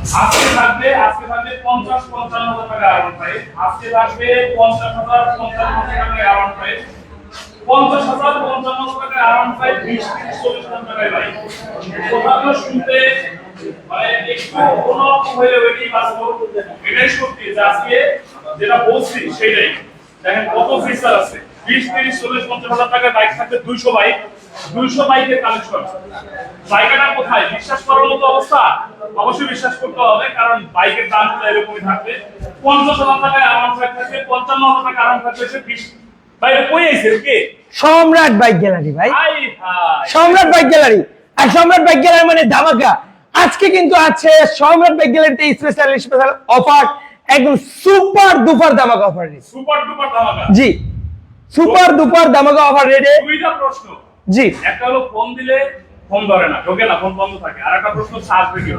আজকে থাকবে আজকে থাকবে পঞ্চাশ, পঞ্চান্ন হাজার টাকা অ্যামাউন্ট পাই আজকে থাকবে পঞ্চাশ হাজার, পঞ্চান্ন হাজার টাকা অ্যামাউন্ট পাই পঞ্চাশ হাজার, পঞ্চান্ন টাকা অ্যামাউন্ট পাই বিশ, তিরিশ, চল্লিশ হাজার টাকায় পাই কথাগুলো শুনতে মানে একটু অন্যরকম হয়ে কি বাস্তব? এটাই সত্যি যে আজকে যেটা বলছি, সেটাই। দেখেন কত ফিচার আছে। বিশ, তিরিশ, চল্লিশ, পঞ্চাশ হাজার টাকার বাইক থাকবে দুইশো বাইক দুইশো বাইকের কালেকশন। জায়গাটা কোথায়? বিশ্বাস করার মতো অবস্থা? অবশ্যই বিশ্বাস করতে হবে কারণ বাইকের দাম তো এরকমই থাকবে। পঞ্চাশ হাজার টাকায় আরাম পঞ্চান্ন হাজার টাকা আরাম বিশ বাইরে কই আইছে কে? সম্রাট বাইক গ্যালারি ভাই। সম্রাট বাইক গ্যালারি। আর সম্রাট বাইক গ্যালারি মানে ধামাকা। আজকে কিন্তু আছে সম্রাট বাইক গ্যালারিতে স্পেশাল স্পেশাল অফার একদম সুপার দুপার ধামাকা অফার সুপার ডুপার ধামাকা। জি। সুপার দুপার ধামাকা অফার রেটে দুইটা প্রশ্ন। জি। একটা হলো ফোন দিলে ফোন ধরে না ঢোকে না ফোন বন্ধ থাকে। আর একটা প্রশ্ন চার্জ ভিডিও।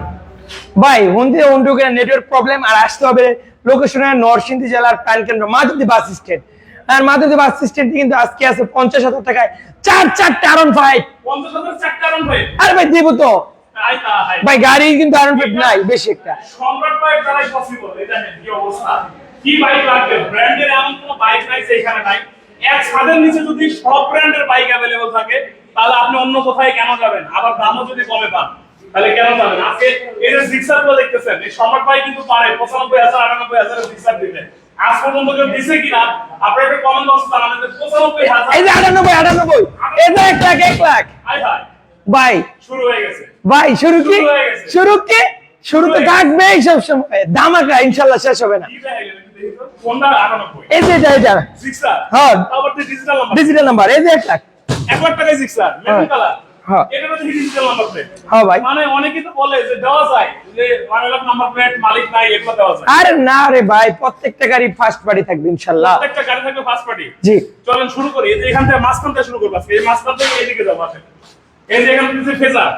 ভাই হন্দি হন্ডুকে নেটওয়ার্ক প্রবলেম আর আসতে হবে লোকেশনে নরসিংদী জেলার প্রাণকেন্দ্র মাধুরী বাস স্ট্যান্ড। আর মাধুরী বাস স্ট্যান্ড কিন্তু আজকে আছে পঞ্চাশ হাজার টাকায় চার চারটে আরন ফাইভ ভাই আরে ভাই দিব তো। ভাই গাড়ি কিন্তু আরন ফাইভ নাই বেশি একটা। সম্রাট বাইক দ্বারাই পসিবল এটা কি অবস্থা? কি বাইক লাগবে? ব্র্যান্ডের এমন কোনো বাইক নাই যে এখানে নাই। এক ছাদের নিচে যদি সব ব্র্যান্ডের বাইক অ্যাভেলেবল থাকে তাহলে আপনি অন্য কোথায় কেন যাবেন? আবার দামও যদি কমে পান তাহলে কেন যাবেন? আজকে এই যে সিক্সারগুলো দেখতেছেন এই সম্রাট কিন্তু পারে পঁচানব্বই হাজার আটানব্বই হাজারের সিক্সার দিতে। আজ পর্যন্ত কেউ দিছে কিনা আপনারা একটা কমেন্ট বক্সে জানাবেন যে পঁচানব্বই হাজার এই যে আটানব্বই আটানব্বই। এই যে এক লাখ এক লাখ। ভাই। শুরু হয়ে গেছে। ভাই শুরু কি? শুরু শুরু কি? শুরু তো থাকবেই সব সময় দামাকা ইনশাল্লাহ শেষ হবে না। এই যে এটা এটা হ্যাঁ। ডিজিটাল নাম্বার নাম্বার এই যে এক লাখ এক লাখ টাকায় সিক্সার মেরুন। কালার হ্যাঁ। এটা তো ডিজিটাল নাম্বার প্লেট হ্যাঁ ভাই। মানে অনেকেই তো বলে যে দেওয়া যায় যে ওয়ান লাখ নাম্বার প্লেট মালিক নাই এগুলো দেওয়া যায়। আরে না রে ভাই প্রত্যেকটা গাড়ি ফার্স্ট পার্টি থাকবে প্রত্যেকটা গাড়ি থাকবে ফার্স্ট পার্টি জি। চলেন শুরু করি এই যে এখান থেকে মাঝখান থেকে শুরু করব আজকে। এই মাঝখান থেকে এইদিকে যাব আসেন। এই যে এখান থেকে ফেজার।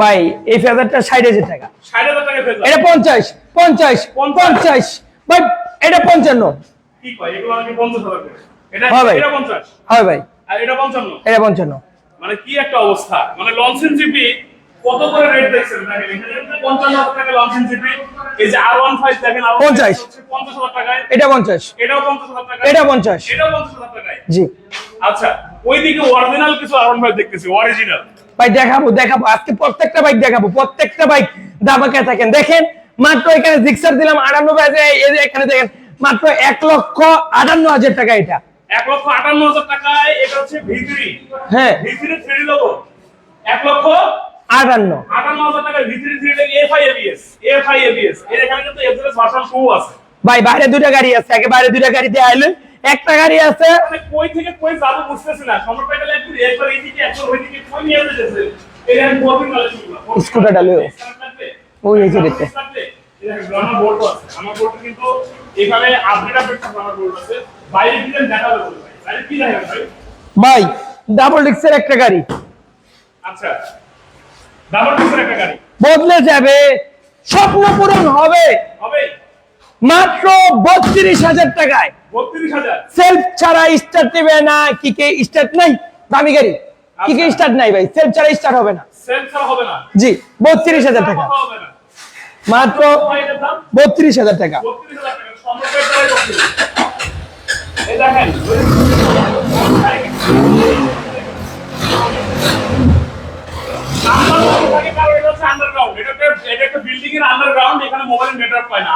ভাই এই ফেজারটা ষাট হাজার টাকা। ষাট হাজার টাকা ফেজার। এটা পঞ্চাশ পঞ্চাশ। পঞ্চাশ। ভাই এটা পঞ্চান্ন। এটা হ্যাঁ ভাই। হয় ভাই। এটা পঞ্চান্ন। মানে কি একটা অবস্থা? মানে লঞ্চেন জিপি কত করে রেট দেখছেন? দেখেন এখানে পঞ্চান্ন হাজার টাকা লঞ্চেন জিপি এই যে আর দেখেন টাকায়। এটা এটাও টাকা এটা। এটাও টাকায়। জি। আচ্ছা ওইদিকে অরিজিনাল কিছু দেখতেছি অরিজিনাল ভাই দেখাবো দেখাবো। আজকে প্রত্যেকটা বাইক দেখাবো। প্রত্যেকটা বাইক দাবাকে থাকেন। দেখেন মাত্র এখানে জিক্সার দিলাম আটানব্বই হাজার এখানে দেখেন মাত্র এক লক্ষ আটান্ন হাজার টাকা এটা। এক লক্ষ আটান্ন হাজার টাকায় এটা হচ্ছে ভিতরি। হ্যাঁ। ভিতরি থ্রি লোগো এক লক্ষ আটান্ন। আটান্ন হাজার টাকায় ভিতরি three logo F I ABS F I ABS এর এখানে কিন্তু এফএস ভার্সন টু আছে। ভাই বাইরে দুটা গাড়ি আছে আগে বাইরে দুটা গাড়ি দিয়ে আইলেন। একটা গাড়ি আছে। মানে কই থেকে কই যাব বুঝতেছি না। একটু একবার এইদিকে একবার ওইদিকে কই নিয়ে যেতেছে কালেকশনগুলো স্কুটারটা। ওই এই যে দেখতে। আমার বোর্ড আছে আমার বোর্ড কিন্তু এখানে আপডেট আপডেট আমার বোর্ড আছে। বাইরে দিলে দেখা যাবে ভাই। বাইরে কি দেখা যাবে ভাই? ভাই ডাবল ডিক্সের একটা গাড়ি। আচ্ছা। ডাবল ডিসের একটা গাড়ি। বদলে যাবে স্বপ্ন পূরণ হবে। হবে। মাত্র বত্রিশ হাজার টাকায়। বত্রিশ হাজার। সেলফ ছাড়া স্টার্ট নেবে না কি কে স্টার্ট নাই? দামি গাড়ি। কি কে আচ্ছা। স্টার্ট নাই ভাই? সেলফ ছাড়া স্টার্ট হবে না। সেল ছাড়া হবে না। জি বত্রিশ হাজার টাকা। হবে না। মাত্র বত্রিশ হাজার টাকা।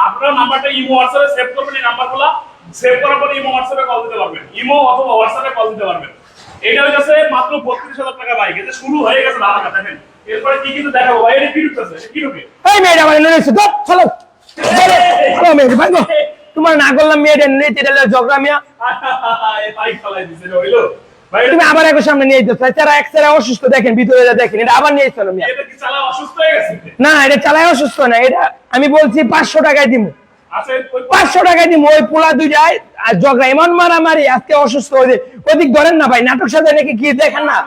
আপনারা নাম্বারটা ইমো হোয়াটসঅ্যাপে সেভ নাম্বারগুলো সেভ করার পরে কল দিতে পারবেন ইমো অথবা হোয়াটসঅ্যাপে কল দিতে পারবেন মাত্র বত্রিশ হাজার টাকা বাইক। শুরু হয়ে গেছে ধামাকা, দেখেন। এরপরে কি কিন্তু দেখাবো? ভাই এটা কি ঢুকতেছে কি ঢুকে এই মেয়েটা নিয়েছে ধর চলো। চলো। মেয়েটা ভাই গো। তোমার না করলাম মেয়েটা নিয়ে এটা ঝগড়া মিয়া। দিছে হইল। তুমি আবার একবার সামনে নিয়ে যেতে এক সারা অসুস্থ দেখেন ভিতরে দেখেন এটা আবার নিয়ে চলো মিয়া। এটা কি চালা অসুস্থ হয়ে গেছে? না এটা চালায় অসুস্থ না এটা আমি বলছি পাঁচশো টাকায় দিব আচ্ছা পাঁচশো টাকায় দিব ওই পোলা দুইটায় আর ঝগড়া এমন মারামারি আজকে অসুস্থ হয়ে যায়। ওদিক ধরেন না ভাই নাটক সাথে নাকি কি দেখেন না?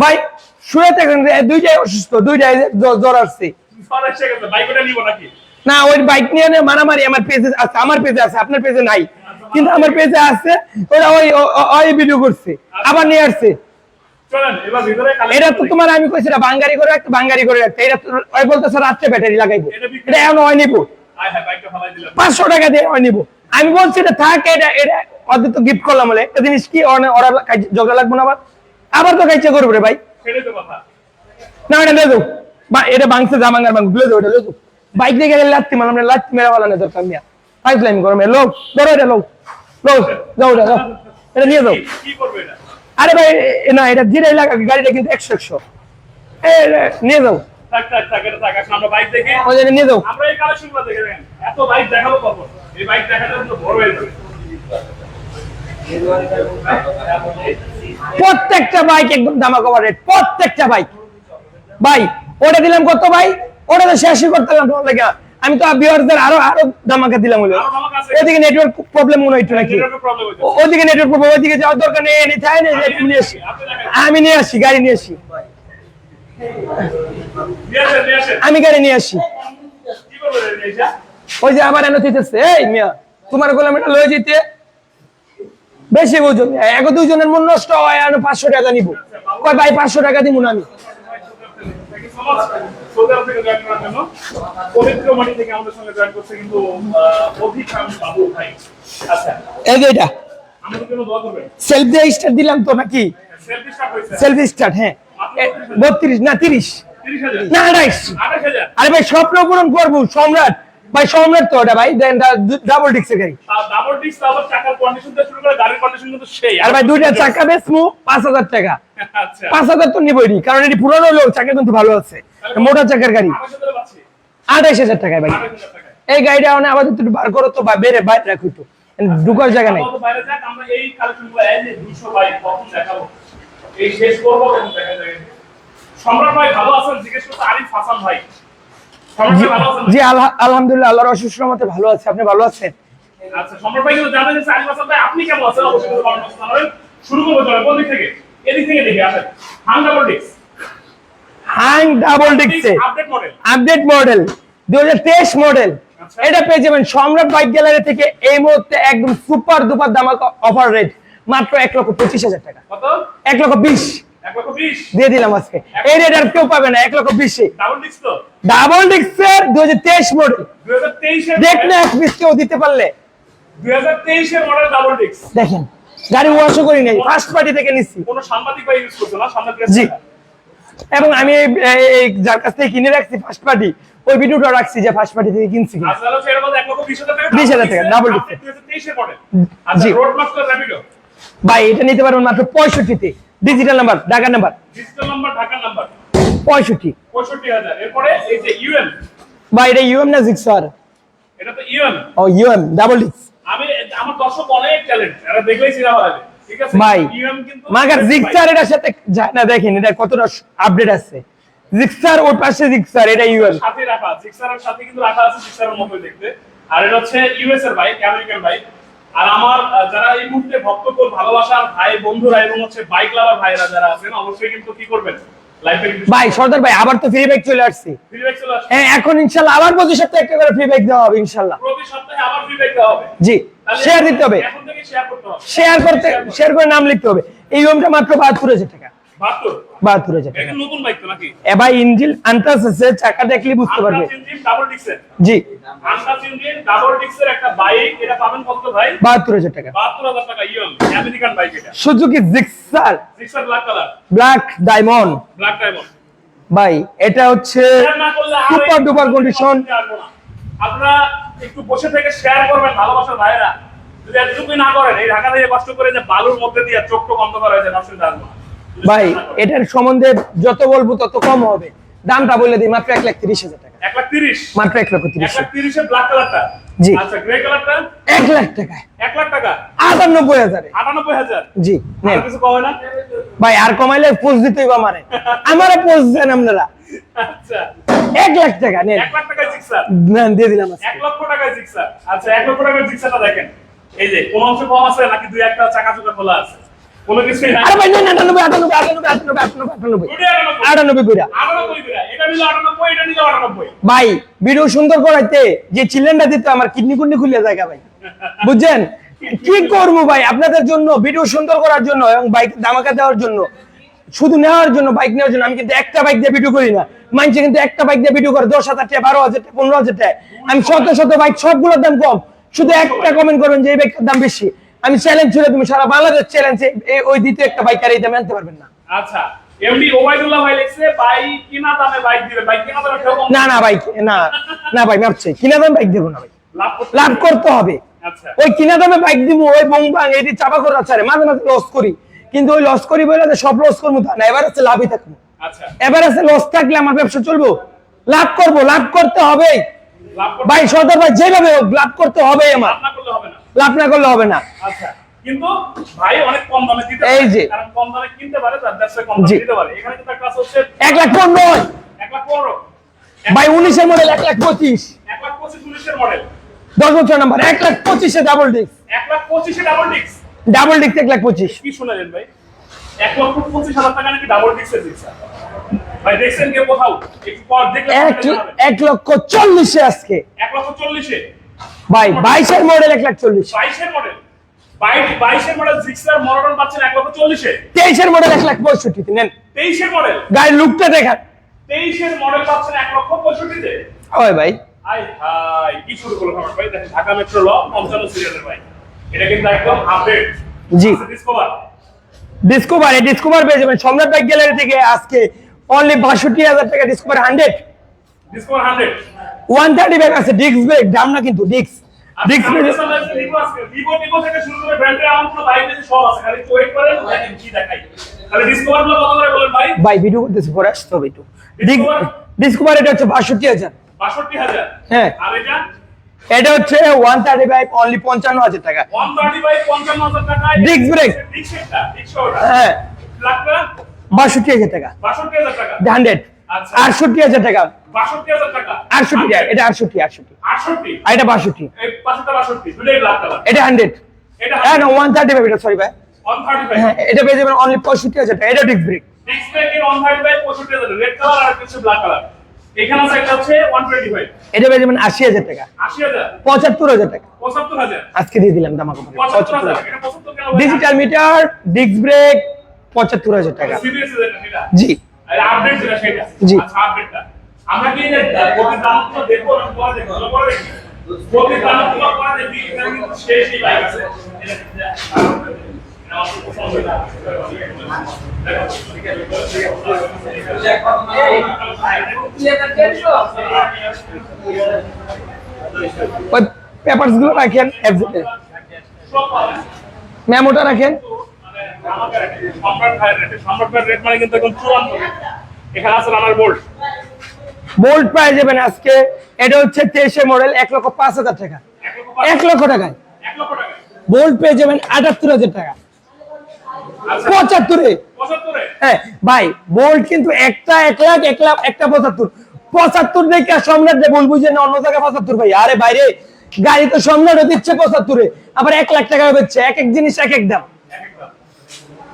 ভাই শুয়ে থাকেন দুইটাই অসুস্থ দুইটাই জ্বর আসছে। না ওই বাইক নিয়ে মারামারি আমার পেজে আছে আমার পেজে আছে আপনার পেজে নাই। কিন্তু আমার পেজে আছে ওরা ওই ওই ভিডিও করছে আবার নিয়ে আসছে। এটা তো তোমার আমি কইছি এটা বাঙ্গারি করে রাখতে বাঙ্গারি করে রাখতে। এটা ওই বলতেছে রাত্রে ব্যাটারি লাগাইবো। এটা এখন নিবো। আয় বাইকটা ফালাই দিলাম। পাঁচশো টাকা দিয়ে নিবো। আমি বলছি এটা থাক এটা এটা তো গিফট করলাম বলে। একটা জিনিস কি ওরা ঝগড়া লাগবো না আবার? আবার তো কাইচে করব রে ভাই। না এটা লে দাও বা এটা বাংছে জামাঙ্গার বাং লে দাও এটা লে দাও বাইক দিয়ে গেলে লাত্তি মারলাম না লাত্তি মেরা বলা না দরকার মিয়া পাইপ লাইন করো মেয়ে লোক ধরো এটা লোক লোক যাও এটা যাও। এটা নিয়ে যাও। আরে ভাই না এটা জিরে এলাকা গাড়িটা কিন্তু একশো একশো। নিয়ে যাও। নিয়ে যাও। এত বাইক দেখাবো কখন? এই বাইক দেখাতে তো বড় হয়ে যাবে। প্রত্যেকটা বাইক একদম দামা কভার রেট প্রত্যেকটা বাইক ভাই ওটা দিলাম কত ভাই? ওটা তো শেষই করতে তোমার লেগে আমি তো বিহারদের আরও আরও দামাকা দিলাম হলো। ধামাকা। ওদিকে নেটওয়ার্ক প্রবলেম মনে হইতো নাকি? ওদিকে নেটওয়ার্ক প্রবলেম ওদিকে যাওয়ার দরকার নেই এনে আমি নিয়ে আসি। আমি নিয়ে আসি গাড়ি নিয়ে আসি। আমি গাড়ি নিয়ে আসি। ওই যে আবার এনে থইতেছে এই মিয়া তোমার গোলাম এটা লয়ে যেতে বেশি মিয়া এক দুইজনের মন নষ্ট হয় আর পাঁচশো টাকা নিবো। কয় ভাই পাঁচশো টাকা দিব না আমি? আমি। সেলফ স্টার্ট দিলাম তো নাকি? সেলফি স্টার্ট হ্যাঁ। বত্রিশ না তিরিশ। না আড়াইশ আরে ভাই স্বপ্ন পূরণ করব সম্রাট। ভাই সম্রাট তো ওটা ভাই দেন ডাবল ডিক্সের গাড়ি double disc, তারপর চাকার condition থেকে শুরু করে গাড়ির condition কিন্তু সেই। আর ভাই দুইটা চাকা বেচমু পাঁচ হাজার টাকা। আচ্ছা। পাঁচ হাজার তো নিবই কারণ এটি পুরনো হলেও চাকা কিন্তু ভালো আছে। মোটা চাকার গাড়ি। আড়াইশো টাকা টাকায় ভাই। এই গাড়িটা মানে আমাদের একটু বার করো তো বা বেড়ে বাইরে রাখো একটু। ঢুকার জায়গা নাই। বাইরে যাক, আমরা এই কালেকশনগুলো এই যে 200 বাইক কখন দেখাবো? এই শেষ করব তখন দেখা যাবে। সম্রাট ভাই ভালো আছেন? জিজ্ঞেস করতে আরিফ হাসান ভাই সম্রাট ভাই ভালো আছেন জি আলহামদুলিল্লাহ আল্লাহর অসুস্থ মতে ভালো আছে। আপনি ভালো আছেন? আচ্ছা সম্রাট ভাই কিন্তু জানেন যে ভাই আপনি কেমন আছেন? অবশ্যই শুরু করব চলে কোন দিক থেকে? এদিক থেকে দেখি আসেন। হাং ডাবল ডিক্সে আপডেট মডেল আপডেট মডেল দুই হাজার তেইশ মডেল। এটা পেয়ে যাবেন সম্রাট বাইক গ্যালারি থেকে এই মুহূর্তে একদম সুপার দুপার দামাকা অফার রেট মাত্র এক লক্ষ পঁচিশ হাজার টাকা। এক লক্ষ বিশ। দিয়ে দিলাম আজকে। এই রেট আর কেউ পাবে না এক লক্ষ বিশে ডাবল ডিস্ক তো? ডাবল ডিক্সের দুই হাজার তেইশ মডেল দুই হাজার তেইশের দেখ না এক পিস কেউ দিতে পারলে। দুই হাজার তেইশের মডেল ডাবল ডিস্ক দেখেন গাড়ি ওয়াশও করি নাই ফার্স্ট পার্টি থেকে নিচ্ছি কোনো সাংবাদিক ভাই ইউজ করছ না সামনে জি। এবং আমি এই- যার কাছ থেকে কিনে রাখছি ফার্স্ট পার্টি ওই ভিডিওটা রাখছি যে ফার্স্ট পার্টি থেকে কিনছি বিশ হাজার টাকা 20,000 টাকা, double disc। দুই হাজার তেইশের মডেল আচ্ছা জি। ভাই এটা নিতে পারবেন মাত্র পঁয়ষট্টিতে। Digital number Dhaka number digital number ঢাকার নাম্বার পঁয়ষট্টি। পঁয়ষট্টি হাজার। এরপরে এই যে ইউএম ভাই এটা ইউএম না জিক্সার এটা তো ইউএম ও ইউএম ডাবল ডিক্স আমি আমার দর্শক অনেক ট্যালেন্ট এরা দেখলেই চিনা হবে। ঠিক আছে? ভাই ইউএম কিন্তু মাগার জিক্সার এটার সাথে যায় না দেখেন এটা কতটা আপডেট আছে। জিক্সার ওর পাশে জিক্সার এটা ইউএম সাথে রাখা জিক্সারের সাথে কিন্তু রাখা আছে জিক্সারের মতোই দেখতে। আর এটা হচ্ছে ইউএস এর বাইক আমেরিকান বাইক আর আমার যারা এই মুহূর্তে ভক্তকুল ভালোবাসার ভাই বন্ধুরা এবং হচ্ছে বাইক লাভার ভাইরা যারা আছেন অবশ্যই কিন্তু কি করবেন? ভাই সর্দার ভাই আবার তো ফ্রি ব্যাগ চলে আসছে। হ্যাঁ এখন ইনশাল্লাহ আবার প্রতি সপ্তাহে একটা করে ফ্রি ব্যাগ দেওয়া হবে ইনশাল্লাহ। প্রতি সপ্তাহে আবার ফ্রি ব্যাগ দেওয়া হবে? জি শেয়ার দিতে হবে। শেয়ার করতে শেয়ার করতে শেয়ার করে নাম লিখতে হবে। এই রুমটা মাত্র বাহাত্তর হাজার টাকা। এটা নতুন বাইক তো নাকি? এ ইঞ্জিন আনটাস আছে চাকা দেখলে বুঝতে পারবে। ডাবল ডিক্সের জি। আনটাচ ইঞ্জিন ডাবল ডিক্সের একটা বাইক এটা পাবেন কত ভাই? বাহাত্তর হাজার টাকা। বাহাত্তর হাজার টাকা আমেরিকান বাইক এটা। Suzuki Gixxer. সিক্সার black colour black diamond black diamond ভাই এটা হচ্ছে সুপার ডুপার কন্ডিশন আপনারা একটু বসে থেকে শেয়ার করবেন ভালোবাসার ভাইয়েরা। যদি এতটুকুই না করেন এই ঢাকা থেকে কষ্ট করে যে বালুর মধ্যে দিয়ে চোখ টোক বন্ধ করা হয়েছে আসব যদি ভাই এটার সম্বন্ধে যত বলব তত কম হবে। দামটা বলে দিই মাত্র এক লাখ তিরিশ হাজার টাকা। এক লাখ তিরিশ? মাত্র এক লক্ষ তিরিশ। ব্ল্যাক কালারটা জি। আচ্ছা গ্রে কালারটা এক লাখ টাকায়। এক লাখ টাকা? আটানব্বই হাজারে। আটানব্বই হাজার? জি কিছু কমে না? ভাই আর কমাইলে পোজ দিতেই বা আমারে। আমারে পোজ দেন আপনারা। আচ্ছা। এক লাখ টাকা নেন। এক লাখ টাকায় জিক্সার নেন, দিয়ে দিলাম এক লক্ষ জিক্সার আচ্ছা এক লক্ষ জিক্সারটা দেখেন। এই যে কোন অংশ কম আছে নাকি দুই একটা চাকা চুকা খোলা আছে? কোনো কিছুই নাই। আরে ভাই বিরা। এটা নিলে এটা নিলে ভিডিও সুন্দর করাইতে যে চিলেনটা দিতে আমার কিডনি কুডনি খুলে জায়গা ভাই। বুঝছেন? কি করব ভাই? আপনাদের জন্য ভিডিও সুন্দর করার জন্য এবং বাইক দামাকা দেওয়ার জন্য শুধু নেওয়ার জন্য বাইক নেওয়ার জন্য আমি কিন্তু একটা বাইক দিয়ে ভিডিও করি না। মানছে কিন্তু একটা বাইক দিয়ে ভিডিও করে দশ হাজার টাকা বারো হাজার টাকা পনেরো হাজার টাকা। আমি শত শত বাইক সবগুলোর দাম কম। শুধু একটা কমেন্ট করবেন যে এই বাইকটার দাম বেশি। আমি চ্যালেঞ্জ ছুড়ে তুমি সারা বাংলাদেশ চ্যালেঞ্জ ওই দ্বিতীয় একটা বাইক আর এই দামে আনতে পারবেন না। আচ্ছা এমডি ওবাইদুল্লাহ ভাই লিখছে বাইক কিনা দামে বাইক দিবে বাইক কিনা দামে না না বাইক না না ভাই ভাবছি কিনা দাম বাইক দেবো না ভাই। লাভ করতে হবে। আচ্ছা। ওই কিনা দামে বাইক দিব ওই এটি চাপা করে ছাড়ে মাঝে মাঝে লস করি। কিন্তু ওই লস করি বলে সব লস করব তা না এবার আছে লাভই থাকব। আচ্ছা। এবার আছে লস থাকলে আমার ব্যবসা চলবো। লাভ করব লাভ করতে হবে ভাই সদর ভাই যেভাবে লাভ করতে হবে আমার লাভ না করলে হবে না। আচ্ছা কিন্তু ভাই অনেক কম দামে দিতে এই যে। কারণ কম দামে কিনতে পারে তার ব্যবসায় কম দামে দিতে পারে। এখানে কিন্তু একটা হচ্ছে এক লাখ পনেরো। এক লাখ পনেরো। ভাই উনিশের মডেল এক লাখ পঁচিশ। এক লাখ পঁচিশ উনিশের মডেল দশ বছর নাম্বার এক লাখ পঁচিশে double disc lakh double double disc lakh পঁচিশ। কি শুনলেন ভাই? হাজার টাকা নাকি ডাবল দিচ্ছে? ভাই দেখছেন কেউ কোথাও? একটু পর লক্ষ চল্লিশে আজকে। এক লক্ষ চল্লিশে? ভাই বাইশের মডেল এক লাখ চল্লিশ। বাইশের মডেল বাইশ বাইশের মডেল জিক্সার মনোটন পাচ্ছেন এক লক্ষ চল্লিশে? তেইশের মডেল এক লাখ পঁয়ষট্টিতে নেন। তেইশের মডেল গাড়ির লুকটা দেখান। তেইশের মডেল পাচ্ছেন এক লক্ষ পঁয়ষট্টিতে? হয় ভাই। আই হাই কি শুরু করল আমার ভাই দেখেন ঢাকা মেট্রো ল পঞ্চান্ন সিরিয়ালের ভাই এটা কিন্তু একদম আপডেট জি। ডিসকভার ডিসকভার এই ডিসকভার পেয়ে যাবেন। সম্রাট বাইক গ্যালারি থেকে আজকে অনলি বাষট্টি হাজার টাকা Discover hundred Discover hundred one thirty bag আছে ডিস্ক ব্রেক দাম না কিন্তু ডিস্ক। ডিস্ক ভিভো টিভো থেকে শুরু করে ব্র্যান্ডের বাইক আছে সব আছে। খালি ওয়েট করেন কি দেখাই। তাহলে ডিসকভারগুলো কত করে বলেন ভাই? ভাই ভিডিও করতেছি পরে আসতে হবে একটু। ডিসকভার এটা হচ্ছে বাষট্টি হাজার। বাষট্টি হাজার? হ্যাঁ। আর এটা? এটা হচ্ছে ওয়ান থার্টি বাইক অনলি পঞ্চান্ন হাজার টাকা। ওয়ান থার্টি বাই পঞ্চান্ন হাজার টাকা। Disc brake? হ্যাঁ। লাখটা বাষট্টি হাজার টাকা। বাষট্টি হাজার টাকা। হান্ড্রেড আচ্ছা। আটষট্টি হাজার টাকা। আটষট্টি এটা আটষট্টি আটষট্টি। আর এটা বাষট্টি। এটা হান্ড্রেড হ্যাঁ না ওয়ান থার্টি ফাইভ এটা সরি ভাই। হ্যাঁ এটা পেয়ে যাবেন অনলি পঁয়ষট্টি হাজার টাকা। এটা ডিস্ক ব্রেক এখানে হচ্ছে এটা যাবেন আশি হাজার টাকা। আশি হাজার? পঁচাত্তর হাজার টাকা। পঁচাত্তর হাজার? আজকে দিয়ে দিলাম দামা এটা কেন ডিজিটাল মিটার ডিস্ক ব্রেক পঁচাত্তর হাজার টাকা। সিরিয়াস যেটা জি। আপডেট যেটা সেটা। জি। আচ্ছা আপডেটটা আমরা কি এই যে প্রতি দামগুলো দেখব না পরে দেখব। না পরে দেখি। প্রতি দামগুলো পরে দেখি কিন্তু শেষই বাইক আছে এটা কিন্তু আমার খুব পছন্দ ওই পেপারসগুলো রাখেন এফজেটে মেমোটা রাখেন। সম্রাট ভাইয়ের রেট সম্রাট ভাইয়ের রেট মানে কিন্তু এখন চূড়ান্ত এখানে আছে রানার বোল্ট বোল্ট পেয়ে যাবেন আজকে। এটা হচ্ছে তেইশে মডেল এক লক্ষ পাঁচ হাজার টাকা। এক লক্ষ টাকায়। বোল্ট পেয়ে যাবেন আটাত্তর হাজার টাকা। আচ্ছা। পঁচাত্তরে। হ্যাঁ ভাই বোল্ট কিন্তু একটা এক লাখ এক লাখ একটা পঁচাত্তর। পঁচাত্তর দেখে সম্রাট দিয়ে বলব যে অন্য জায়গায় পঁচাত্তর ভাই। আরে বাইরে গাড়ি তো সম্রাটও দিচ্ছে পঁচাত্তরে। আবার এক লাখ টাকা বেচছে। এক এক জিনিস এক এক দাম এক একটা আচ্ছা এরপর একটা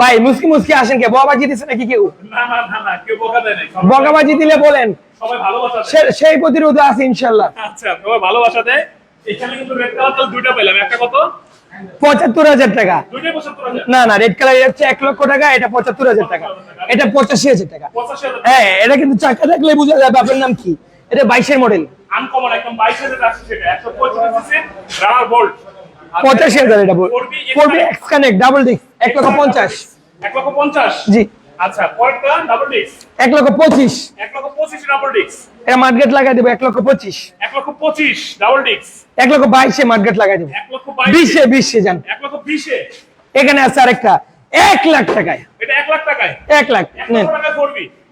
ভাই মুসকি মুসকি আসেন কে? বকাবাজি দিচ্ছে নাকি কেউ? বকাবাজি দিলে বলেন। সেই প্রতিরোধ আছে ইনশাল্লাহ। আচ্ছা সবাই ভালোবাসা দেয়। এখানে কিন্তু রেড কালার তো দুইটা পেলাম একটা কত? পঁচাত্তর হাজার টাকা। না না রেড কালার হচ্ছে এক লক্ষ টাকা এটা পঁচাত্তর হাজার টাকা। এটা পঁচাশি হাজার টাকা। হ্যাঁ এটা কিন্তু চাকা বোঝা নাম কি। এটা বাইশের মডেল আনকমন একদম বাইশ সেটা একশো পঁয়ত্রিশ রানার বোল্ট পঁচাশি হাজার এটা পড়বে এক্স কানেক্ট ডাবল ডিস্ক এক লক্ষ পঞ্চাশ এক লক্ষ পঞ্চাশ জি আচ্ছা পরেরটা ডাবল ডিক্স এক লক্ষ পঁচিশ এক লক্ষ পঁচিশ ডাবল ডিক্স এটা মার্কেট লাগাই দেবো এক লক্ষ পঁচিশ এক লক্ষ পঁচিশ ডাবল ডিক্স এক লক্ষ বাইশে মার্কেট লাগাই দেবো এক লক্ষ বিশে বিশে যান এক লক্ষ বিশে এখানে আছে আরেকটা এক লাখ টাকায় এটা এক লাখ টাকায় এক লাখ নেন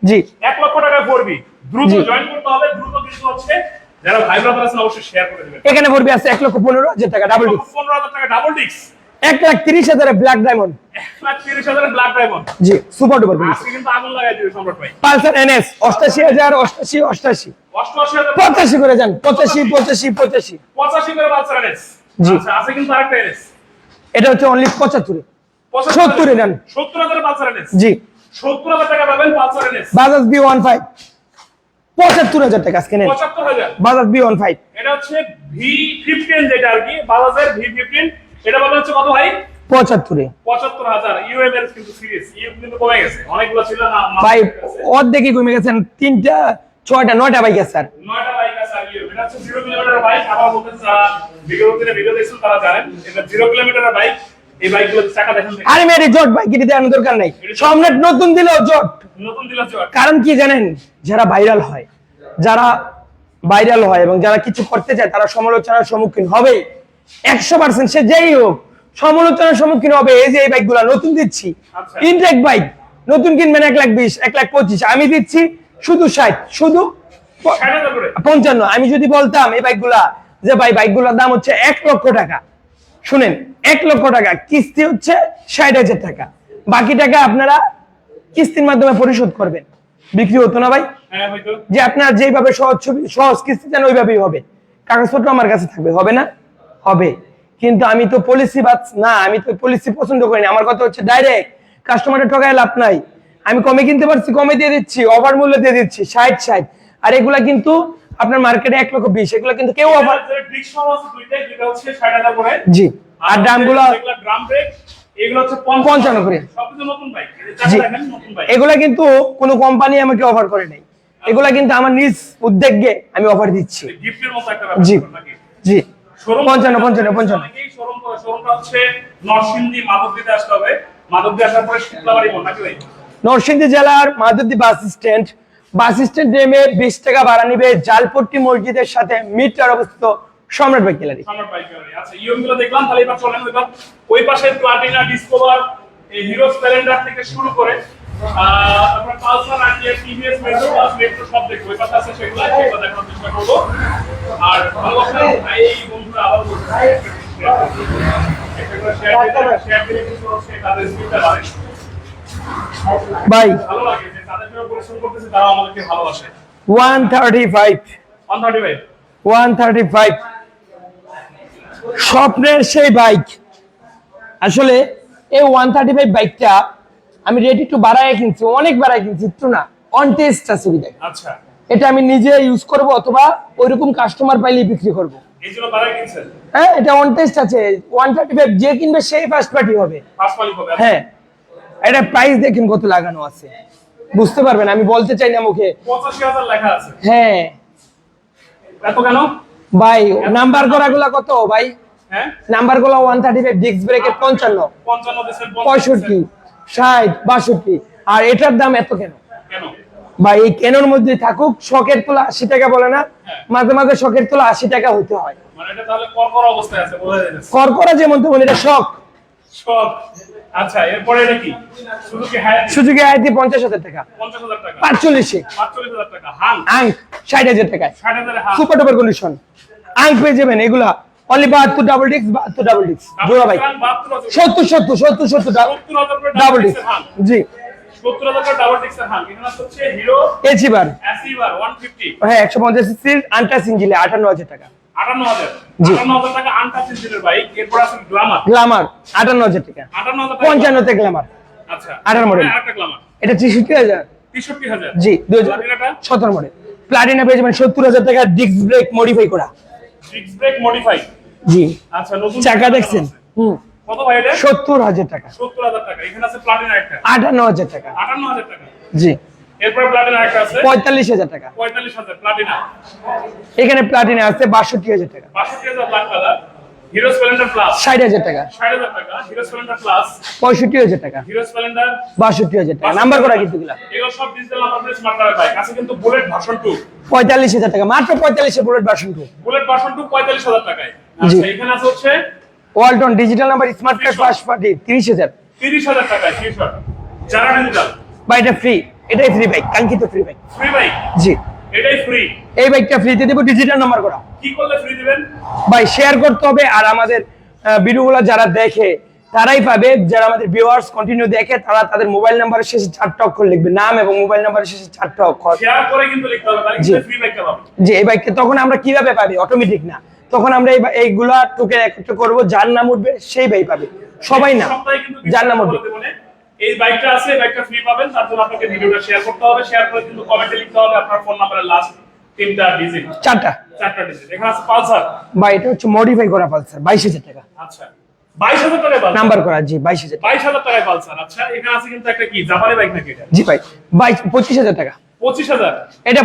জি এক লক্ষ টাকায় করবি দ্রুত জয়েন করতে হবে দ্রুত কিন্তু হচ্ছে যারা ভাই ব্রাদার আছেন অবশ্যই শেয়ার করে দেবেন। এখানে পড়বে আছে এক লক্ষ পনেরো হাজার টাকা ডাবল ডিস্ক পনেরো হাজার টাকা ডাবল ডিক্স এক লাখ তিরিশ হাজারে ব্ল্যাক ডায়মন্ড এক লাখ তিরিশ হাজার ব্ল্যাক ডায়মন্ড জি সুপার ডুপার আজকে কিন্তু আগুন লাগাই দিবে সম্রাট ভাই। পালসার এনএস অষ্টাশি হাজার অষ্টাশি অষ্টাশি। অষ্টআশি হাজার পঁচাশি করে যান পঁচাশি পঁচাশি। পঁচাশি পঁচাশি। করে পালসার এনএস। জি। আচ্ছা আছে কিন্তু আরেকটা এনএস। এটা হচ্ছে অনলি পঁচাত্তরে। সত্তরে নেন। সত্তর হাজার পালসার এনএস। জি। সত্তর হাজার টাকা পাবেন Pulsar NS. Bajaj B one five. পঁচাত্তর হাজার টাকা আজকে নেন। বাজাজ বি ওয়ান ফাইভ এটা হচ্ছে ভি ফিফটিন যেটা আর কি বাজাজের ভি ফিফটিন এটা পাবেন হচ্ছে কত ভাই? পঁচাত্তরে। পঁচাত্তর হাজার। ইউএম এর কিন্তু সিরিজ ইউ কিন্তু কমে গেছে। অনেকগুলো ছিল না ভাই। অর্ধেকই কমে গেছেন তিনটা ছয়টা নয়টা বাইক আছে স্যার নয়টা বাইক আছে আর ইউএম এটা হচ্ছে জিরো কিলোমিটার বাইক আবার বলতে যারা বিগত দিনে ভিডিও দেখছেন তারা জানেন এটা জিরো কিলোমিটার বাইক এই বাইকগুলো চাকা দেখেন। আরে মেরে জট বাইক দেওয়ার দরকার নাই। সম্রাট নতুন দিলেও জট। নতুন জোয়ার কারণ কি জানেন? যারা ভাইরাল হয় যারা ভাইরাল হয় এবং যারা কিছু করতে চায় তারা সমালোচনার সম্মুখীন হবেই একশো পার্সেন্ট সে যেই হোক সমালোচনার সম্মুখীন হবে। এই যে এই বাইকগুলো নতুন দিচ্ছি। আচ্ছা। ইনটেক বাইক নতুন কিনবেন এক লাখ বিশ এক লাখ পঁচিশ। আমি দিচ্ছি শুধু ষাট শুধু পঞ্চান্ন। আমি যদি বলতাম এই বাইকগুলা যে ভাই বাইকগুলোর দাম হচ্ছে এক লক্ষ টাকা। শুনেন এক লক্ষ টাকা কিস্তি হচ্ছে ষাট হাজার টাকা। বাকি টাকা আপনারা কিস্তির মাধ্যমে পরিশোধ করবেন। বিক্রি হতো না ভাই? হ্যাঁ যে আপনার যেভাবে সহজ ছবি সহজ কিস্তি চান ওইভাবেই হবে। কাগজপত্র আমার কাছে থাকবে হবে না? হবে। কিন্তু আমি তো পলিসি বাদ না আমি তো পলিসি পছন্দ করি না। আমার কথা হচ্ছে ডাইরেক্ট কাস্টমারের ঠকায় লাভ নাই। আমি কমে কিনতে পারছি কমে দিয়ে দিচ্ছি ওভার মূল্য দিয়ে দিচ্ছি ষাট ষাট। আর এগুলা কিন্তু আপনার মার্কেটে এক লক্ষ বিশ এগুলো কিন্তু কেউ অফার করে। জি আর পঞ্চান্ন করে। জি। এগুলা কিন্তু কোনো কোম্পানি আমাকে অফার করে নাই। এগুলা কিন্তু আমার নিজ উদ্যোগে আমি অফার দিচ্ছি। জি। জি। পঞ্চান্ন পঞ্চান্ন পঞ্চান্ন। নরসিংদী জেলার Madhabdi bus stand bus stand নেমে বিশ টাকা ভাড়া নিবে জালপট্টি মসজিদের সাথে মিটার অবস্থিত সম্রাট বাইক গ্যালারি সামার বাইক গ্যালারি আচ্ছা ইয়ং দেখলাম, তাহলে এবার চলেন এবার ওই পাশে প্লাটিনা ডিসকভার, এই হিরো স্প্লেন্ডার থেকে শুরু করে আপনার পালসার আইডিয়া টিভিএস, মেট্রো প্লাস মেট্রো সব দেখব। ওই পাশে আছে সেগুলো সেগুলো দেখানোর চেষ্টা করব। আর ভালোবাসা এই বন্ধুরা আবার বলছে একটা করে শেয়ার দিতে শেয়ার দিলে তাদের স্পিডটা বাড়ে। ভাই one thirty five one thirty স্বপ্নের সেই বাইক আসলে এই ওয়ান থার্টি ফাইভ বাইকটা আমি রেট একটু বাড়ায় কিনছি অনেক বাড়ায় কিনছি একটু না অন টেস্ট আছে বিদায় আচ্ছা। এটা আমি নিজে ইউজ করব অথবা ওইরকম কাস্টমার পাইলে বিক্রি করব। হ্যাঁ এটা অন টেস্ট আছে। ওয়ান থার্টি ফাইভ যে কিনবে সেই ফার্স্ট পার্টি হবে। হবে হ্যাঁ। এটা প্রাইস দেখেন কত লাগানো আছে। বুঝতে পারবেন আমি বলতে চাই না মুখে। লেখা আছে। হ্যাঁ। এত কেন? ভাই নাম্বার করা গুলা কত? ভাই হ্যাঁ? নাম্বারগুলো ওয়ান থার্টি ফাইভ ডিস্ক ব্রেকের পঞ্চান্ন। পঁয়ষট্টি ষাট বাষট্টি। আর এটার দাম এত কেন? কেন? ভাই এই কেনর মধ্যে থাকুক শখের তোলা আশি টাকা বলে না মাঝে মাঝে শখের তোলা আশি টাকা হতে হয়। মানে এটা তাহলে কর অবস্থায় আছে বোঝা যাচ্ছে। করকরা যেমন তেমন এটা শখ। সব আচ্ছা এরপরে এটা কি? শুধু কি হায়ার সুযোগে আইতি পঞ্চাশ হাজার টাকা। পঞ্চাশ হাজার টাকা। পাঁচচল্লিশে পাঁচচল্লিশ হাজার টাকা। হাং। আঙ্ক ষাট হাজার টাকায়। ষাট হাজারে হাং। Super duper condition. আঙ্ক পেয়ে যাবেন এগুলা। অনলি বাহাত্তর ডাবল ডিস্ক বাহাত্তর ডাবল ডিস্ক জোড়া ভাই। বাহাত্তর হাজার সত্তর সত্তর সত্তর সত্তর সত্তর হাজার করে ডাবল হাং। জি। সত্তর হাজার করে ডাবল ডিস্কের হাং। এখানে হচ্ছে হিরো হ্যাঁ একশো পঞ্চাশ সিসির আন্টাস ইঞ্জিলে আটান্ন হাজার টাকা। গ্লামার আটান্ন হাজার টাকা আটান্ন হাজার টাকা। পঞ্চান্নতে গ্লামার আঠারো model। আরেকটা গ্লামার এটা তেষট্টি হাজার। জি দুই হাজার সতেরো মডেল প্লাটিনা পেয়ে যাবেন সত্তর হাজার টাকা ডিস্ক ব্রেক মডিফাই করা। ব্রেক মডিফাই জি। আচ্ছা নতুন চাকা দেখছেন? হুম। কত ভাই এটা? টাকা। সত্তর হাজার টাকা। এখানে আছে প্লাটিনা একটা। আটান্ন হাজার টাকা। আটান্ন হাজার টাকা। জি। এরপরে প্লাটিনা একটা আছে। পঁয়তাল্লিশ হাজার টাকা। প্লাটিনা এখানে প্লাটিনা আছে বাষট্টি হাজার টাকা। বাষট্টি হাজার black colour Hero Splendor plus ষাট হাজার টাকা। ষাট হাজার টাকা। হিরো স্প্লেন্ডার প্লাস পঁয়ষট্টি হাজার টাকা। হিরো স্প্লেন্ডার বাষট্টি হাজার টাকা। নাম্বার করা কিন্তু এগুলা। এগুলো সব digital number smart card bike আছে কিন্তু বুলেট ভার্সন টাকা। মাত্র পঁয়তাল্লিশে bullet version two bullet version two পঁয়তাল্লিশ হাজার টাকায়। আচ্ছা এখানে আছে হচ্ছে Walton digital number smart card first party তিরিশ হাজার। তিরিশ হাজার টাকায় টি শার্ট যারা ডিজিটাল বা এটা ফ্রি এটাই ফ্রি বাইক কাঙ্ক্ষিত ফ্রি বাইক ফ্রি বাইক জি। এটাই ফ্রি এই বাইকটা ফ্রিতে দেবো ডিজিটাল নাম্বার করা কি করলে ফ্রি দিবেন? ভাই শেয়ার করতে হবে আর আমাদের ভিডিওগুলো যারা দেখে তারাই পাবে। যারা আমাদের ভিউয়ার্স কন্টিনিউ দেখে তারা তাদের মোবাইল নাম্বারের শেষে চারটা অক্ষর লিখবে। নাম এবং মোবাইল নাম্বারের শেষে চারটা অক্ষর। শেয়ার করে কিন্তু লিখতে হবে তাহলে জি। কিন্তু ফ্রি বাইকটা পাবেন। যে এই বাইকটা তখন আমরা কীভাবে পাবি? অটোমেটিক না। তখন আমরা এই এইগুলা টোকেন একত্র করব যার নাম উঠবে সেই ভাই পাবে। সবাই না। যার নাম উঠবে। এই বাইকটা আছে এই বাইকটা ফ্রি পাবেন। তার জন্য আপনাকে ভিডিওটা শেয়ার করতে হবে। শেয়ার করে কিন্তু কমেন্টে লিখতে হবে আপনার ফোন নাম্বারের লাস্ট তিনটা ডিজিট চারটা। চারটা ডিজিট এখানে আছে পালসার। বা এটা হচ্ছে মডিফাই করা পালসার বাইশ হাজার টাকা। আচ্ছা। বাইশ হাজার টাকায় পালসার? নাম্বার করা জি বাইশ হাজার বাইশ হাজার টাকায় পালসার। আচ্ছা এখানে আছে কিন্তু একটা কি জাপানি বাইক নাকি এটা? জি ভাই বাইশ পঁচিশ হাজার টাকা। এটা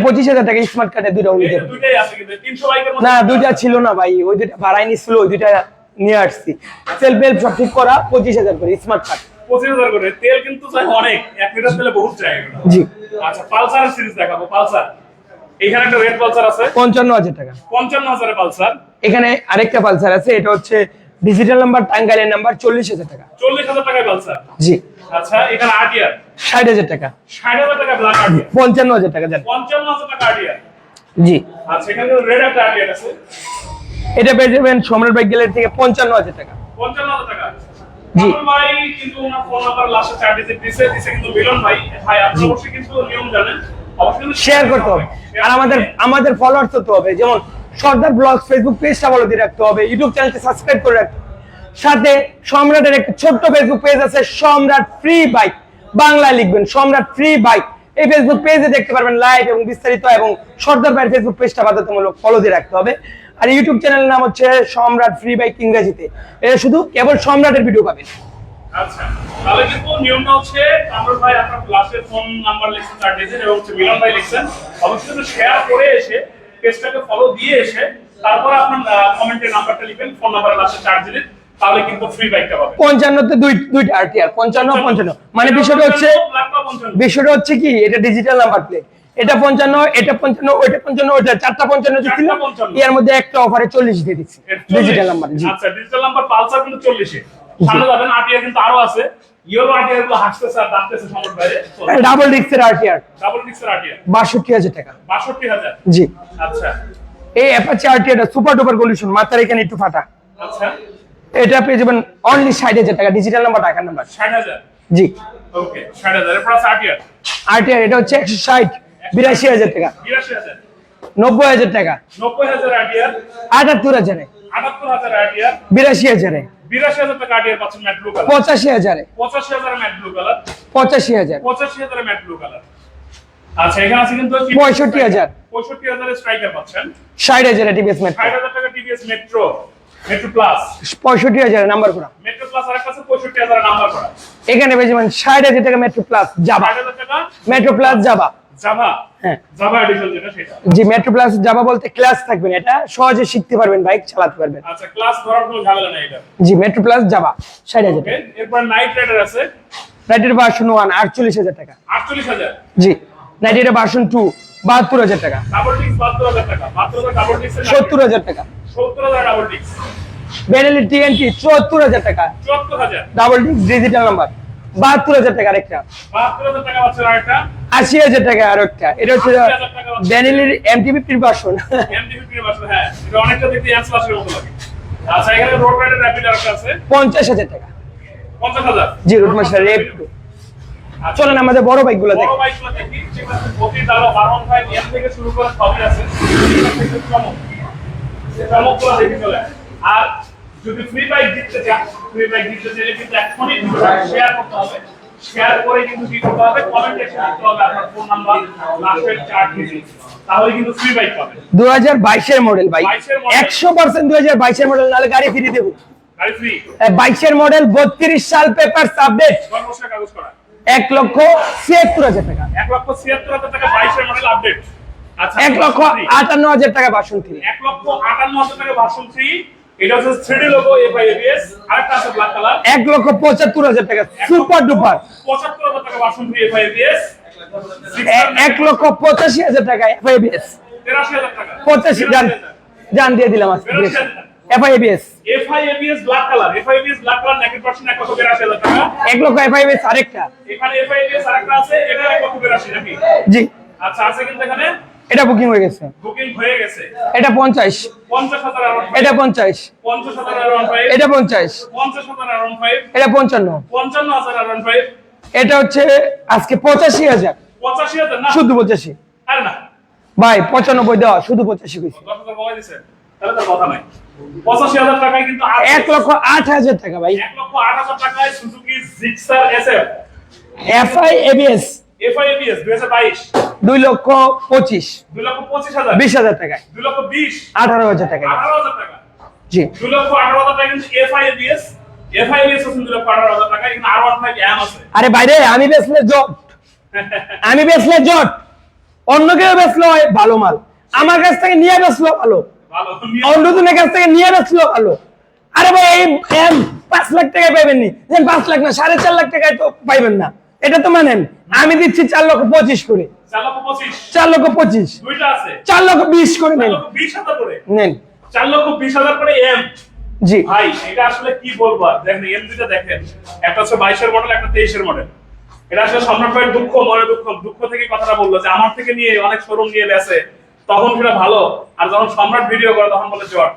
স্মার্ট কার্ডে আছে কিন্তু। তিনশো বাইকের মধ্যে না দুইটা ছিল না ভাই ওই ভাড়াই নিছিল ওই নিয়ে আসছি। সেলফ হেল্প সব ঠিক করা পঁচিশ হাজার করে স্মার্ট কার্ড পঁচিশ হাজার করে। তেল কিন্তু চাই অনেক। এক লিটার তেলে বহুত চাই জি। আচ্ছা পালসারের সিরিজ দেখাবো পালসার। এখানে একটা রেড পালসার আছে। পঞ্চান্ন হাজার টাকা। পঞ্চান্ন হাজারের পালসার। এখানে আরেকটা পালসার আছে এটা হচ্ছে ডিজিটাল নাম্বার টাঙ্গাইলের নাম্বার চল্লিশ হাজার টাকা। চল্লিশ হাজার টাকায় পালসার? জি। আচ্ছা এখানে আটিয়ার ষাট হাজার টাকা। ষাট হাজার টাকা ব্ল্যাক আটিয়ার পঞ্চান্ন হাজার টাকা জান। পঞ্চান্ন হাজার টাকা আটিয়ার জি। আচ্ছা এখানে রেড একটা আটিয়ার আছে। এটা পেয়ে যাবেন সম্রাট বাইক গ্যালারি থেকে পঞ্চান্ন হাজার টাকা। পঞ্চান্ন হাজার টাকা। জি। ভাই কিন্তু ওনার ফোন নাম্বার লাস্টে চার ডিজিট দিছে দিছে কিন্তু মিলন ভাই। ভাই আপনি অবশ্যই কিন্তু নিয়ম জানেন। শেয়ার করতে হবে। আর আমাদের আমাদের ফলোয়ার্স হতে হবে। যেমন সর্দার ব্লগস ফেসবুক পেজটা ফলো দিয়ে রাখতে হবে। ইউটিউব চ্যানেলকে সাবস্ক্রাইব করে রাখতে হবে। সাথে সম্রাটের একটা ছোট্ট ফেসবুক পেজ আছে সম্রাট ফ্রি বাইক বাংলায় লিখবেন সম্রাট ফ্রি বাইক এই ফেসবুক পেজে দেখতে পারবেন লাইভ এবং বিস্তারিত এবং সর্দার ভাইয়ের ফেসবুক পেজটা বাধ্যতামূলক ফলো দিয়ে রাখতে হবে। আর ইউটিউব চ্যানেলের নাম হচ্ছে সম্রাট ফ্রি বাইক ইংরেজিতে। এটা শুধু কেবল সম্রাটের ভিডিও পাবেন। আচ্ছা তাহলে কিন্তু নিয়মটা হচ্ছে কামরুল ভাই আপনার ক্লাসের ফোন নাম্বার লিখছেন চার ডিজিট এবং হচ্ছে মিলন ভাই লিখছেন। অবশ্যই কিন্তু শেয়ার করে এসে পেজটাকে ফলো দিয়ে এসে তারপর আপনার কমেন্টের নাম্বারটা লিখবেন ফোন নাম্বারের লাস্টে চার ডিজিট তাহলে কিন্তু ফ্রি বাইকটা পাবেন। পঞ্চান্নতে দুই দুইটা আরটিআর মানে বিষয়টা হচ্ছে বিষয়টা হচ্ছে কি এটা ডিজিটাল নাম্বার প্লেট এটা পঞ্চান্ন এটা পঞ্চান্ন ওইটা পঞ্চান্ন ওইটা চারটা পঞ্চান্ন যে ছিল এর মধ্যে একটা অফারে চল্লিশ দিয়ে দিচ্ছি। ডিজিটাল নাম্বার জি। আচ্ছা ডিজিটাল নাম্বার পালসার কিন্তু চল্লিশে। সামনে যাবেন আটিয়া কিন্তু আরও আছে। ইয়েলো আটিয়া গুলো হাসতেছে আর ডাকতেছে সম্রাট বাইরে। ডাবল ডিস্কের আরটিআর ডাবল ডিক্সের আটিয়া বাষট্টি হাজার টাকা। বাষট্টি হাজার? জি। আচ্ছা। এই অ্যাপাচি সুপার ডুপার কন্ডিশন মাথার এখানে একটু ফাটা। আচ্ছা। এটা পেয়ে যাবেন অনলি ষাট হাজার টাকা ডিজিটাল নাম্বার টাকার নাম্বার ষাট হাজার? জি। ওকে ষাট হাজার। এরপর আছে আটিয়ার আরটিআর এটা হচ্ছে একশো ষাট। বিরাশি হাজার টাকা। নব্বই হাজার টাকা। নব্বই হাজার আটিয়ার আটাত্তর হাজারে। বিরাশি হাজারে। পঁচাশি হাজারে। পঁচাশি হাজার আচ্ছা এখানে আছে কিন্তু স্ট্রাইকার পাচ্ছেন। টিভিএস মেট্রো ষাট হাজার টাকা টিভিএস মেট্রো মেট্রো প্লাস পঁয়ষট্টি হাজারে নাম্বার করা। মেট্রো প্লাস আর নাম্বার করা। এখানে ষাট হাজার টাকা মেট্রো প্লাস জাবা হাজার টাকা মেট্রো প্লাস জাবা জাভা। হ্যাঁ। জাভা এডিশন যেটা সেটা। জি মেট্রো প্লাস জাবা বলতে ক্লাস থাকবেন এটা। সহজে শিখতে পারবেন বাইক চালাতে পারবেন। আচ্ছা ক্লাস ধরার কোনো ঝামেলা নেই এটা। জি মেট্রো প্লাস ষাট টাকা। এরপর নাইট রাইডার আছে। নাইটের ভার্সন ওয়ান আটচল্লিশ হাজার টাকা। আটচল্লিশ হাজার। জি নাইটের ভার্সন টু বাহাত্তর হাজার টাকা। ডাবল ডিক্স বাহাত্তর হাজার টাকা। বাহাত্তর ডাবল ডিক্স সত্তর হাজার টাকা। সত্তর হাজার ডাবল ডিক্স বেনেলি টিএনটি চুয়াত্তর হাজার টাকা। চুয়াত্তর হাজার। ডাবল ডিস্ক ডিজিটাল নাম্বার বাহাত্তর হাজার টাকা আশি হাজার টাকা আর একটা। এটা হচ্ছে 80,000 টাকা হচ্ছে। বেনেলির এমটিভি প্রিভার্সন এমডিপি প্রিয় বাসা হ্যাঁ। আচ্ছা রোড পঞ্চাশ হাজার টাকা। জি মাস্টার রেপ আচ্ছা, চলেন আমাদের বড় বাইকগুলো দেখি। আর যদি ফ্রি বাইক জিততে চান ফ্রি বাইক জিততে চাইলে কিন্তু এখনই শেয়ার করতে হবে। শেয়ার করে কিন্তু কি করতে হবে? কমেন্ট সেকশনে দিতে হবে আপনার ফোন নাম্বার লাস্টের চার ডিজিট তাহলে কিন্তু ফ্রি বাইক পাবেন। দু হাজার বাইশের মডেল ভাই। 22 এর model। একশো পার্সেন্ট দু হাজার বাইশের মডেল নাহলে গাড়ি ফিরে দেবো। গাড়ি ফ্রি বাইশের মডেল বত্রিশ সাল পেপার আপডেট দশ কাগজ করা। এক লক্ষ ছিয়াত্তর হাজার টাকা। এক লক্ষ ছিয়াত্তর হাজার টাকা বাইশের মডেল আপডেট আচ্ছা এক লক্ষ আটান্ন হাজার টাকা বাসন থ্রি এক লক্ষ আটান্ন হাজার টাকা ভার্সন থ্রি এটা হচ্ছে থ্রিডি লোগো এফআই এবিএস আরেকটা আছে ব্ল্যাক কালার লক্ষ টাকা সুপার ডুপার পঁচাত্তর হাজার টাকা ভার্সন থ্রি এফআই এবিএস এক লক্ষ পঁচাশি হাজার টাকা টাকা। পঁচাশি জান জান দিয়ে দিলাম আজকে FI ABS FI ABS black colour FI ABS black colour নাকি পার্সেন্ট এক লক্ষ বিরাশি হাজার টাকা। এক লক্ষ এফআইবিএস আরেকটা। এখানে এফআই এবিএস আরেকটা আছে এটা এক লক্ষ বিরাশি নাকি? জি। আচ্ছা আছে কিন্তু এখানে এটা বুকিং হয়ে গেছে। বুকিং হয়ে গেছে। এটা পঞ্চাশ। এটা পঞ্চাশ। এটা পঞ্চাশ। এটা পঞ্চান্ন। এটা হচ্ছে আজকে পঁচাশি হাজার। না? শুধু পঁচাশি। আরে না? ভাই পঁচানব্বই দেওয়া শুধু পঁচাশি কইছি দশ হাজার কমাই দিছে। তাহলে তো কথা নাই। টাকায় কিন্তু লক্ষ আট হাজার টাকা ভাই। এক লক্ষ টাকায় Suzuki Gixxer SF FI ABS lakh lakh lakh টাকা টাকা। জি। লক্ষ টাকা কিন্তু টাকা। এখানে আর ওয়ান ফাইভ এম আছে। আরে বাইরে আমি বেচলে জট। আমি বেচলে জট। অন্য কেউ হয় ভালো মাল। আমার কাছ থেকে নিয়ে বেচলো ভালো। অন্য জনের কাছ থেকে নিয়ে বেচলো ভালো। আরে ভাই এই পাঁচ লাখ টাকায় পাইবেন নি। পাঁচ লাখ না সাড়ে চার লাখ টাকায় তো পাইবেন না। এটা তো মানেন আমি দিচ্ছি চার লক্ষ পঁচিশ করে। চার লক্ষ পঁচিশ। চার লক্ষ পঁচিশ। আছে। চার লক্ষ বিশ করে নেন। নেন। চার লক্ষ বিশ হাজার করে এম জি। ভাই এটা আসলে কি বলব দেখেন এম দুইটা দেখেন। একটা হচ্ছে বাইশের মডেল একটা তেইশের মডেল এটা আসলে সম্রাট ভাইয়ের দুঃখ মনে দুঃখ। দুঃখ থেকে কথাটা বলল যে আমার থেকে নিয়ে অনেক শোরুম নিয়ে গেছে। তখন সেটা ভালো। আর যখন সম্রাট ভিডিও করে তখন বলে জট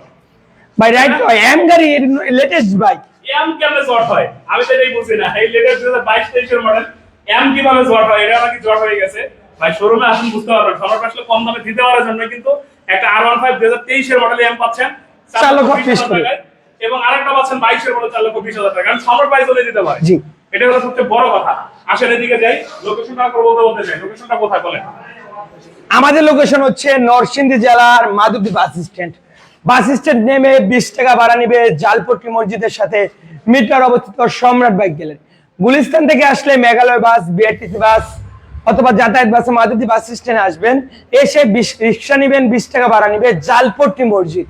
ভাই রাইট এম গাড়ি লেটেস্ট বাইক এম কেমনে জট হয়? আমি তো এটাই বুঝি না। এই লেটেস্ট দুই হাজার বাইশ তেইশের মডেল এম কীভাবে জট হয়? এটা নাকি জট হয়ে গেছে। ভাই শোরুমে আসুন বুঝতে পারবেন। ভাই আসলে কম দামে দিতে পারার জন্য কিন্তু একটা আর ওয়ান ফাইভ দুই হাজার তেইশের মডেল এম পাচ্ছেন। চার লক্ষ বিশ। টাকায়। এবং আরেকটা পাচ্ছেন বাইশের মডেল চার লক্ষ বিশ হাজার টাকা কারণ সম্রাট ভাই চলে দিতে পারে। জি। এটা হলো সবচেয়ে বড় কথা। আসেন এদিকে যাই। লোকেশনটা বলতে বলতে চাই লোকেশনটা কোথায় বলেন? আমাদের লোকেশন হচ্ছে নরসিংদী জেলার Madhabdi bus stand bus stand নেমে বিশ টাকা ভাড়া নিবে জালপট্টি মসজিদের সাথে। মিটার অবস্থিত সম্রাট বাইক গেলেন। গুলিস্তান থেকে আসলে মেঘালয় বাস, বিআরটিসি বাস অথবা যাতায়াত বাসে মাধবদী বাস স্ট্যান্ডে আসবেন। এসে রিক্সা নিবেন, বিশ টাকা ভাড়া নিবে জালপট্টি মসজিদ।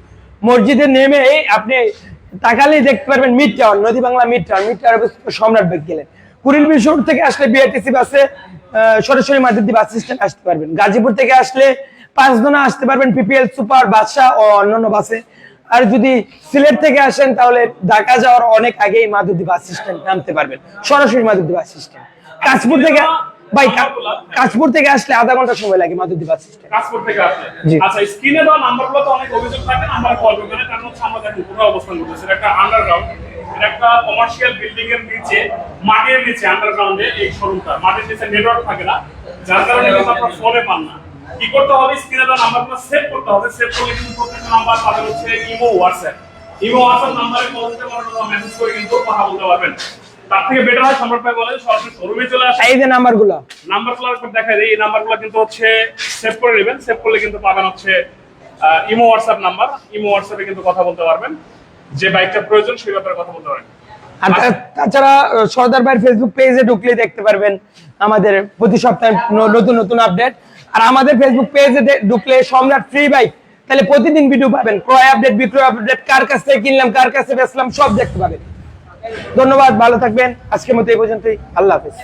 মসজিদে নেমে আপনি তাকালেই দেখতে পারবেন মিড টাওয়ার নদী Bangla mid tower mid tower অবস্থিত সম্রাট বাইক গেলেন। কুড়িল বিশোর থেকে আসলে বিআরটিসি বাসে সরাসরি মাধবদী বাস স্ট্যান্ড আসতে পারবেন। গাজীপুর থেকে আসলে পাঁচদোনা আসতে পারবেন পিপিএল সুপার বাদশা ও অন্যান্য বাসে। আর যদি সিলেট থেকে আসেন তাহলে ঢাকা যাওয়ার অনেক আগেই মাধবদী বাস স্ট্যান্ড নামতে পারবেন। সরাসরি মাধবদী বাস স্ট্যান্ড কাশপুর থেকে ভাই কাশপুর থেকে আসলে আধা ঘণ্টা সময় লাগে মাধবদী বাস স্ট্যান্ড কাজপুর থেকে আসলে। আচ্ছা স্ক্রিনে দেওয়া নাম্বারগুলো তো অনেক অভিযোগ থাকে নাম্বার কল করবেন। কারণ হচ্ছে আমরা দেখুন কোথাও অবস্থান করতেছি। এটা একটা আন্ডারগ্রাউন্ড এটা একটা কমার্শিয়াল বিল্ডিং এর নিচে মাটির নিচে আন্ডারগ্রাউন্ডে এই শোরুমটা মাটির নিচে নেটওয়ার্ক থাকে না। যার কারণে কিন্তু আপনার ফোনে পান না। কি করতে হবে? স্ক্রিনে দেওয়া নাম্বারগুলো সেভ করতে হবে। সেভ করলে কিন্তু প্রত্যেকটা নাম্বার পাবেন হচ্ছে ইমো হোয়াটসঅ্যাপ ইমো হোয়াটসঅ্যাপ নাম্বারে কল দিতে পারবেন মেসেজ করে কিন্তু কথা বলতে পারবেন। তার থেকে বেটার হয় সম্রাট ভাই বলে সরাসরি শোরুমে চলে আসে এই যে নাম্বারগুলো নাম্বারগুলো একবার দেখা যায় এই নাম্বারগুলো কিন্তু হচ্ছে সেভ করে নেবেন। সেভ করলে কিন্তু পাবেন হচ্ছে ইমো হোয়াটসঅ্যাপ নাম্বার ইমো হোয়াটসঅ্যাপে কিন্তু কথা বলতে পারবেন। যে বাইকটা প্রয়োজন সেই ব্যাপারে কথা বলতে পারবেন। আর তাছাড়া সর্দার ভাইয়ের ফেসবুক পেজে ঢুকলে দেখতে পারবেন আমাদের প্রতি সপ্তাহে নতুন নতুন আপডেট আর আমাদের ফেসবুক পেজে ঢুকলে সম্রাট ফ্রি বাইক তাহলে প্রতিদিন ভিডিও পাবেন। ক্রয় আপডেট বিক্রয় আপডেট কার কাছ থেকে কিনলাম, কার কাছে বেচলাম, সব দেখতে পাবেন। ধন্যবাদ, ভালো থাকবেন। আজকের মতো এই পর্যন্তই। আল্লাহ হাফেজ।